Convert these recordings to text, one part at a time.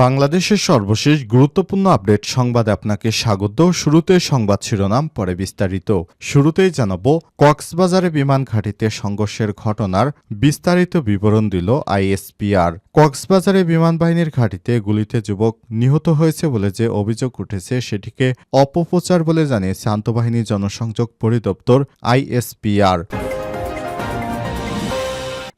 বাংলাদেশের সর্বশেষ গুরুত্বপূর্ণ আপডেট সংবাদে আপনাকে স্বাগত। শুরুতে সংবাদ শিরোনাম, পরে বিস্তারিত। শুরুতেই জানাব, কক্সবাজারে বিমান ঘাঁটিতে সংঘর্ষের ঘটনার বিস্তারিত বিবরণ দিল আইএসপিআর। কক্সবাজারে বিমান বাহিনীর ঘাঁটিতে গুলিতে যুবক নিহত হয়েছে বলে যে অভিযোগ উঠেছে, সেটিকে অপপ্রচার বলে জানিয়েছে আন্তঃবাহিনী জনসংযোগ পরিদপ্তর আইএসপিআর।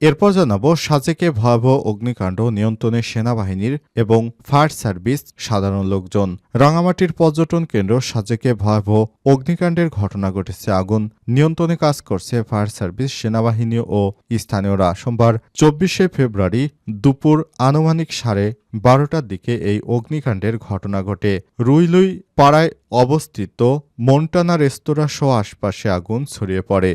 এরপর জানাব সাজেকে ভয়াবহ অগ্নিকাণ্ড নিয়ন্ত্রণে সেনাবাহিনীর এবং ফায়ার সার্ভিস সাধারণ লোকজন। রাঙামাটির পর্যটন কেন্দ্র সাজেকে ভয়াবহ অগ্নিকাণ্ডের ঘটনা ঘটেছে। আগুন নিয়ন্ত্রণে কাজ করছে ফায়ার সার্ভিস সেনাবাহিনী ও স্থানীয়রা। সোমবার চব্বিশে ফেব্রুয়ারি দুপুর আনুমানিক সাড়ে বারোটার দিকে এই অগ্নিকাণ্ডের ঘটনা ঘটে। রুইলুই পাড়ায় অবস্থিত মন্টানা রেস্তোরাঁ সহ আশপাশে আগুন ছড়িয়ে পড়ে।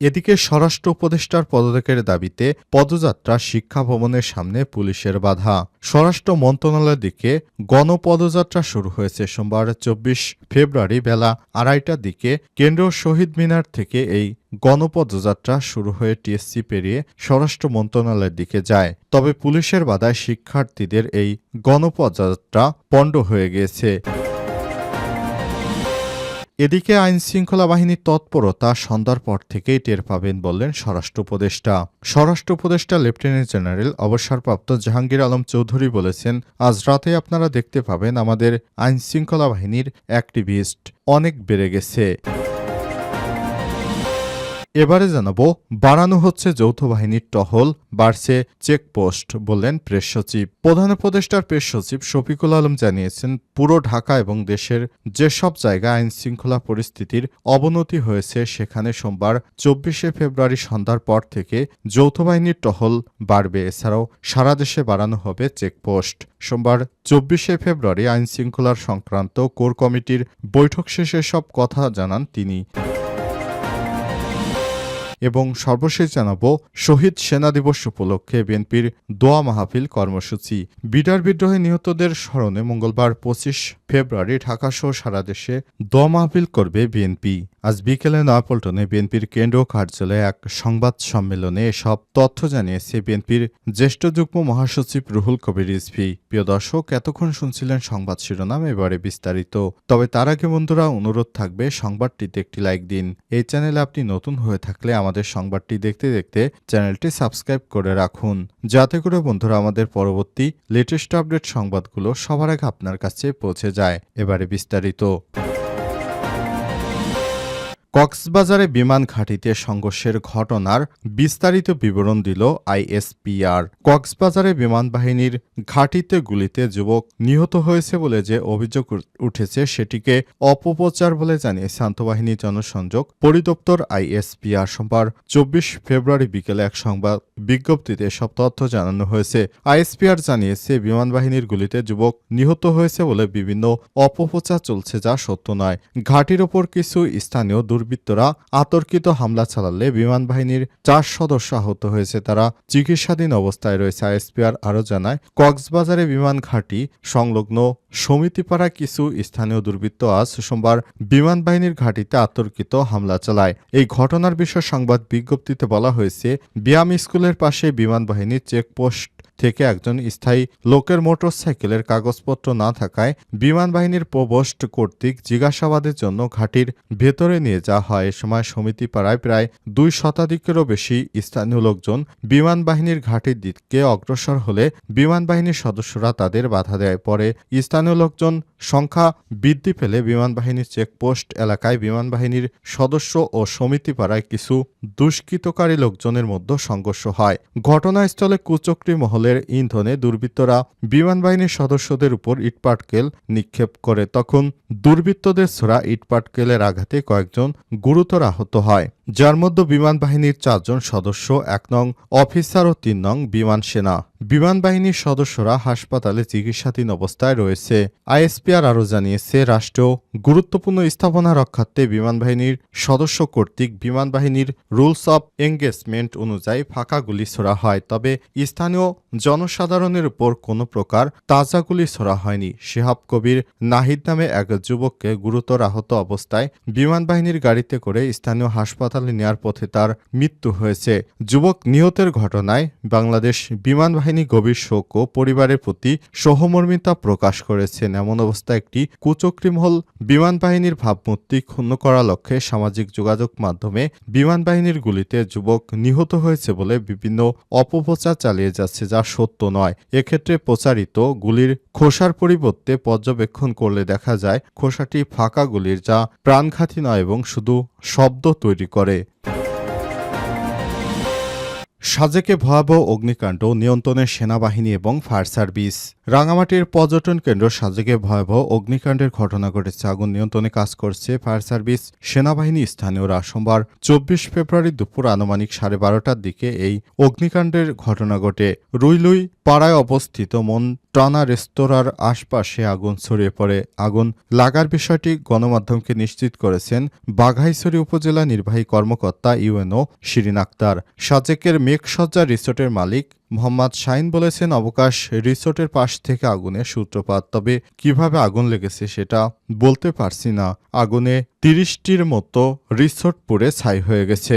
এদিকে স্বরাষ্ট্র উপদেষ্টার পদত্যাগের দাবিতে পদযাত্রা শিক্ষা ভবনের সামনে পুলিশের বাধা। স্বরাষ্ট্র মন্ত্রণালয়ের দিকে গণপদযাত্রা শুরু হয়েছে সোমবার চব্বিশ ফেব্রুয়ারি বেলা আড়াইটার দিকে। কেন্দ্রীয় শহীদ মিনার থেকে এই গণপদযাত্রা শুরু হয়ে টিএসসি পেরিয়ে স্বরাষ্ট্র মন্ত্রণালয়ের দিকে যায়। তবে পুলিশের বাধায় শিক্ষার্থীদের এই গণপদযাত্রা পণ্ড হয়ে গিয়েছে এদিকে আইন শৃঙ্খলা বাহিনীর তৎপরতা সন্ধ্যার পর থেকেই টের পাবেন বললেন স্বরাষ্ট্র উপদেষ্টা। স্বরাষ্ট্র উপদেষ্টা লেফটেন্যান্ট জেনারেল অবসরপ্রাপ্ত জাহাঙ্গীর আলম চৌধুরী বলেছেন, আজ রাতে আপনারা দেখতে পাবেন আমাদের আইন শৃঙ্খলা বাহিনীর অ্যাক্টিভিস্ট অনেক বেড়ে গেছে। এবারে জানাব, বাড়ানো হচ্ছে যৌথ বাহিনীর টহল, বাড়ছে চেকপোস্ট বললেন প্রেস সচিব। প্রধান উপদেষ্টার প্রেস সচিব শফিকুল আলম জানিয়েছেন, পুরো ঢাকা এবং দেশের যেসব জায়গায় আইন শৃঙ্খলা পরিস্থিতির অবনতি হয়েছে, সেখানে সোমবার চব্বিশে ফেব্রুয়ারি সন্ধ্যার পর থেকে যৌথ বাহিনীর টহল বাড়বে। এছাড়াও সারা দেশে বাড়ানো হবে চেকপোস্ট। সোমবার চব্বিশে ফেব্রুয়ারি আইন শৃঙ্খলার সংক্রান্ত কোর কমিটির বৈঠক শেষে সব কথা জানান তিনি। এবং সর্বশেষ জানাব, শহীদ সেনা দিবস উপলক্ষে বিএনপির দোয়া মাহফিল কর্মসূচি। বিডার বিদ্রোহে নিহতদের স্মরণে মঙ্গলবার পঁচিশ ফেব্রুয়ারি ঢাকাসহ সারা দেশে দোয়া মাহফিল করবে বিএনপি। আজ বিকেলে নয়াপল্টনে বিএনপির কেন্দ্র কার্যালয়ে এক সংবাদ সম্মেলনে এসব তথ্য জানিয়েছে বিএনপির জ্যেষ্ঠ যুগ্ম মহাসচিব রুহুল কবির রিজভি। প্রিয় দর্শক, এতক্ষণ শুনছিলেন সংবাদ শিরোনাম, এবারে বিস্তারিত। তবে তার আগে বন্ধুরা, অনুরোধ থাকবে সংবাদটিতে একটি লাইক দিন। এই চ্যানেলে আপনি নতুন হয়ে থাকলে আমাদের সংবাদটি দেখতে দেখতে চ্যানেলটি সাবস্ক্রাইব করে রাখুন। যাতে করে বন্ধুরা, আমাদের পরবর্তী লেটেস্ট আপডেট সংবাদগুলো সবার আগে আপনার কাছে পৌঁছে যায়। এবারে বিস্তারিত। কক্সবাজারে বিমান ঘাঁটিতে সংঘর্ষের ঘটনার বিস্তারিত বিবরণ দিল আইএসপিআর। কক্সবাজারে বিমান বাহিনীর ঘাঁটিতে গুলিতে যুবক নিহত হয়েছে বলে যে অভিযোগ উঠেছে সেটিকে অপপ্রচার বলে জানিয়েছে আন্তঃবাহিনী জনসংযোগ পরিদপ্তর আইএসপিআর সোমবার চব্বিশ ফেব্রুয়ারি বিকেলে এক সংবাদ বিজ্ঞপ্তিতে সব তথ্য জানানো হয়েছে। আইএসপিআর জানিয়েছে বিমান বাহিনীর গুলিতে যুবক নিহত হয়েছে বলে বিভিন্ন অপপ্রচার চলছে যা সত্য নয়। ঘাঁটির ওপর কিছু স্থানীয় দুর্বৃত্তরা আতর্কিত হামলা চালালে বিমান বাহিনীর চার সদস্য আহত হয়েছে। তারা চিকিৎসাধীন অবস্থায় রয়েছে। আইএসপিআর আরও জানায়, কক্সবাজারে বিমান ঘাঁটি সংলগ্ন সমিতিপাড়া কিছু স্থানীয় দুর্বৃত্ত আজ সোমবার বিমান বাহিনীর ঘাঁটিতে আতর্কিত হামলা চালায়। এই ঘটনার বিষয়ে সংবাদ বিজ্ঞপ্তিতে বলা হয়েছে বিয়াম স্কুলের পাশে বিমান বাহিনীর চেকপোস্ট থেকে একজন স্থায়ী লোকের মোটরসাইকেলের কাগজপত্র না থাকায় বিমান বাহিনীর প্রবোস্ট কর্তৃক জিজ্ঞাসাবাদের জন্য ঘাটির ভেতরে নিয়ে যাওয়া হয়। এ সময় সমিতি পাড়ায় প্রায় দুই শতাধিকেরও বেশি স্থানীয় লোকজন বিমান বাহিনীর ঘাটির দিকে অগ্রসর হলে বিমান বাহিনীর সদস্যরা তাদের বাধা দেয়। পরে স্থানীয় লোকজন সংখ্যা বৃদ্ধি পেলে বিমান বাহিনীর চেকপোস্ট এলাকায় বিমান বাহিনীর সদস্য ও সমিতি পাড়ায় কিছু দুষ্কৃতকারী লোকজনের মধ্যে সংঘর্ষ হয়। ঘটনাস্থলে কুচক্রি মহলের ইন্ধনে দুর্বৃত্তরা বিমান বাহিনীর সদস্যদের উপর ইটপাটকেল নিক্ষেপ করে। তখন দুর্বৃত্তদের ছোড়া ইটপাটকেলের আঘাতে কয়েকজন গুরুতর আহত হয়। যার মধ্যে বিমান বাহিনীর চারজন সদস্য, এক নং অফিসার ও তিন নং বিমান সেনা। বিমান বাহিনীর সদস্যরা হাসপাতালে চিকিৎসাধীন অবস্থায় রয়েছে। আইএসপিআর আরও জানিয়েছে রাষ্ট্রীয় গুরুত্বপূর্ণ স্থাপনা রক্ষার্থে বিমান বাহিনীর সদস্য কর্তৃক বিমান বাহিনীর রুলস অব এঙ্গেজমেন্ট অনুযায়ী ফাঁকা গুলি ছোড়া হয়, তবে স্থানীয় জনসাধারণের উপর কোনো প্রকার তাজা গুলি ছোড়া হয়নি। শিহাব কবির নাহিদ নামে এক যুবককে গুরুতর আহত অবস্থায় বিমান বাহিনীর গাড়িতে করে স্থানীয় হাসপাতালে নেয়ার পথে তার মৃত্যু হয়েছে। যুবক নিহতের ঘটনায় বাংলাদেশ বিমান বাহিনী গভীর শোক ও পরিবারের প্রতি সহমর্মিতা প্রকাশ করেছেন এমন অবস্থায় একটি কুচক্রিমহল বিমান বাহিনীর ভাবমূর্তি ক্ষুণ্ণ করার লক্ষ্যে সামাজিক যোগাযোগ মাধ্যমে বিমান বাহিনীর গুলিতে যুবক নিহত হয়েছে বলে বিভিন্ন অপপ্রচার চালিয়ে যাচ্ছে, যা সত্য নয়। এক্ষেত্রে প্রচারিত গুলির খোসার পরিবর্তে পর্যবেক্ষণ করলে দেখা যায়, খোসাটি ফাঁকা গুলির, যা প্রাণঘাতী নয় এবং শুধু শব্দ তৈরি করে। সাজেকে ভয়াবহ অগ্নিকাণ্ড, নিয়ন্ত্রণে সেনাবাহিনী এবং ফায়ার সার্ভিস। রাঙামাটির পর্যটন কেন্দ্র সাজেকে ভয়াবহ অগ্নিকাণ্ডের ঘটনা ঘটেছে। আগুন নিয়ন্ত্রণে কাজ করছে ফায়ার সার্ভিস সেনাবাহিনী স্থানীয়রা। সোমবার চব্বিশ ফেব্রুয়ারি দুপুর আনুমানিক সাড়ে বারোটার দিকে এই অগ্নিকাণ্ডের ঘটনা ঘটে। রুইলুই পাড়ায় অবস্থিত মন টানা রেস্তোরাঁর আশপাশে আগুন ছড়িয়ে পড়ে। আগুন লাগার বিষয়টি গণমাধ্যমকে নিশ্চিত করেছেন বাঘাইছড়ি উপজেলা নির্বাহী কর্মকর্তা ইউএনও শিরিন আক্তার। সাজেকের মেঘসজ্জা রিসোর্টের মালিক মোহাম্মদ শাইন বলেছেন, অবকাশ রিসোর্টের পাশ থেকে আগুনের সূত্রপাত। তবে কীভাবে আগুন লেগেছে সেটা বলতে পারছি না। আগুনে তিরিশটির মতো রিসোর্ট পুড়ে ছাই হয়ে গেছে।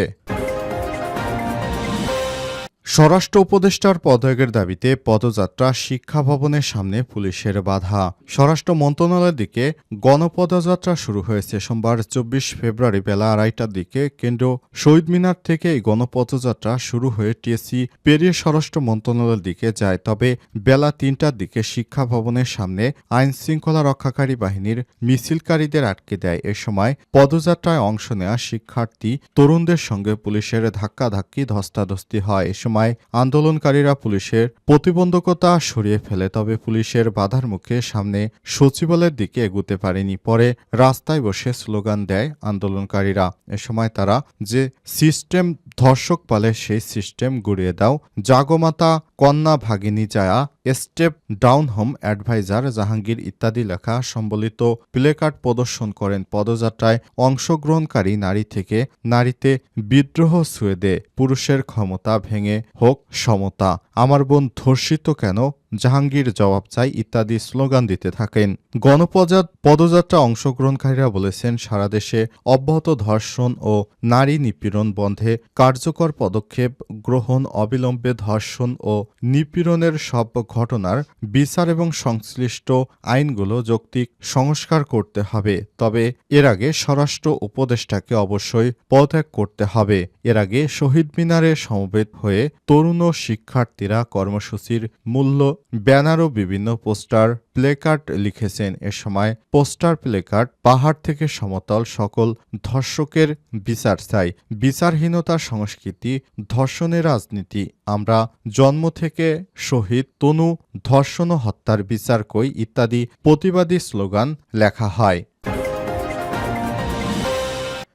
স্বরাষ্ট্র উপদেষ্টার পদত্যাগের দাবিতে পদযাত্রা শিক্ষা ভবনের সামনে পুলিশের বাধা। স্বরাষ্ট্র মন্ত্রণালয়ের দিকে গণপদযাত্রা শুরু হয়েছে সোমবার চব্বিশ ফেব্রুয়ারি বেলা আড়াইটার দিকে। কেন্দ্র শহীদ মিনার থেকে এই গণপদযাত্রা শুরু হয়ে টিএসসি পেরিয়ে স্বরাষ্ট্র মন্ত্রণালয়ের দিকে যায়। তবে বেলা তিনটার দিকে শিক্ষা ভবনের সামনে আইন শৃঙ্খলা রক্ষাকারী বাহিনীর মিছিলকারীদের আটকে দেয়। এ সময় পদযাত্রায় অংশ নেওয়া শিক্ষার্থী তরুণদের সঙ্গে পুলিশের ধাক্কাধাক্কি ধস্তাধস্তি হয়। এ সময় আন্দোলনকারীরা পুলিশের প্রতিবন্ধকতা সরিয়ে ফেলে, তবে পুলিশের বাধার মুখে সামনে সচিবালয়ের দিকে এগুতে পারেনি। পরে রাস্তায় বসে স্লোগান দেয় আন্দোলনকারীরা। এ সময় তারা যে সিস্টেম ধর্ষক পালে সেই সিস্টেম গুড়িয়ে দাও। জাগমাতা কন্যা ভাগিনী জায়া step down home adviser Jahangir ইত্যাদি লেখা সম্বলিত প্লেকার্ড প্রদর্শন করেন পদযাত্রায় অংশগ্রহণকারী নারী থেকে নারীতে বিদ্রোহ সুয়েদে পুরুষের ক্ষমতা ভেঙে হোক সমতা। আমার বোন ধর্ষিত কেন? জাহাঙ্গীর জবাব চাই ইত্যাদি স্লোগান দিতে থাকেন। গণপজাত পদযাত্রা অংশগ্রহণকারীরা বলেছেন, সারা দেশে অব্যাহত ধর্ষণ ও নারী নিপীড়ন বন্ধে কার্যকর পদক্ষেপ গ্রহণ অবিলম্বে ধর্ষণ ও নিপীড়নের সব ঘটনার বিচার এবং সংশ্লিষ্ট আইনগুলো যৌক্তিক সংস্কার করতে হবে। তবে এর আগে স্বরাষ্ট্র উপদেষ্টাকে অবশ্যই পদত্যাগ করতে হবে। এর আগে শহীদ মিনারে সমবেত হয়ে তরুণ ও শিক্ষার্থীরা কর্মসূচির মূল্য ব্যানার ও বিভিন্ন পোস্টার প্লেকার্ড লিখেছেন। এ সময় পোস্টার প্লেকার্ড পাহাড় থেকে সমতল সকল ধর্ষকের বিচার চাই। বিচারহীনতার সংস্কৃতি ধর্ষণের রাজনীতি। আমরা জন্ম থেকে শহীদ, তনু, ধর্ষণ ও হত্যার বিচার কই ইত্যাদি প্রতিবাদী স্লোগান লেখা হয়।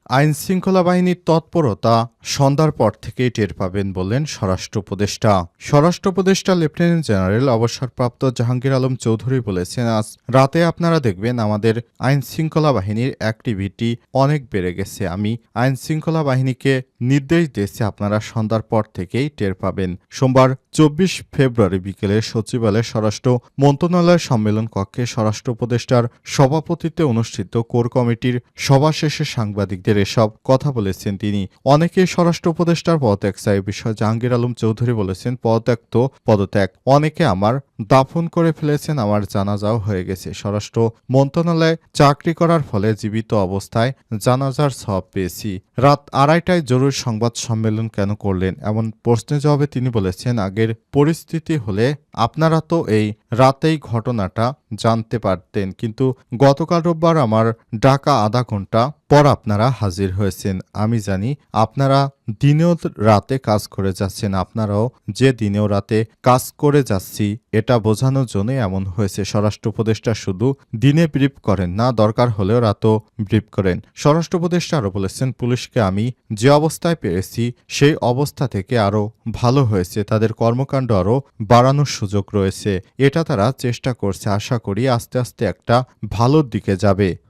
আইন শৃঙ্খলা বাহিনীর তৎপরতা সন্ধ্যার পর থেকেই টের পাবেন বললেন স্বরাষ্ট্র উপদেষ্টা। স্বরাষ্ট্র উপদেষ্টা লেফটেন্যান্ট জেনারেল অবসরপ্রাপ্ত জাহাঙ্গীর আলম চৌধুরী বলেছেন, আজ রাতে আপনারা দেখবেন আমাদের আইন শৃঙ্খলা বাহিনীর অ্যাক্টিভিটি অনেক বেড়ে গেছে। আমি আইন শৃঙ্খলা বাহিনীকে নির্দেশ দিয়েছি, আপনারা সন্ধ্যার পর থেকেই টের পাবেন। সোমবার চব্বিশ ফেব্রুয়ারি বিকেলে সচিবালয়ে স্বরাষ্ট্র মন্ত্রণালয়ের সম্মেলন কক্ষে স্বরাষ্ট্র উপদেষ্টার সভাপতিত্বে অনুষ্ঠিত কোর কমিটির সভা শেষে সাংবাদিকদের এসব কথা বলেছেন তিনি। অনেকেই স্বরাষ্ট্র উপদেষ্টার পদত্যাগ চাই বিষয়ে জাহাঙ্গীর আলম চৌধুরী বলেছেন পদত্যাগ তো পদত্যাগ। অনেকে আমার দাফন করে ফেলেছেন আমার জানাজাও হয়ে গেছে। স্বরাষ্ট্র মন্ত্রণালয়ে চাকরি করার ফলে জীবিত অবস্থায় জানাজার সব পেয়েছি। রাত আড়াইটায় জরুরি সংবাদ সম্মেলন কেন করলেন এমন প্রশ্নের জবাবে তিনি বলেছেন, আগের পরিস্থিতি হলে আপনারা তো এই রাতেই ঘটনাটা জানতে পারতেন, কিন্তু গতকাল রোববার আমার ডাকা আধা ঘণ্টা পর আপনারা হাজির হয়েছেন। আমি জানি আপনারা দিনেও রাতে কাজ করে যাচ্ছেন। আপনারাও যে দিনেও রাতে কাজ করে যাচ্ছি, এটা বোঝানোর জন্য এমন হয়েছে। স্বরাষ্ট্র উপদেষ্টা শুধু দিনে ব্রিফ করেন না, দরকার হলেও রাতও ব্রিফ করেন। স্বরাষ্ট্র উপদেষ্টা আরও বলেছেন, পুলিশকে আমি যে অবস্থায় পেয়েছি, সেই অবস্থা থেকে আরও ভালো হয়েছে। তাদের কর্মকাণ্ড আরও বাড়ানোর সুযোগ রয়েছে। এটা তারা চেষ্টা করছে। আশা করি আস্তে আস্তে একটা ভালোর দিকে যাবে।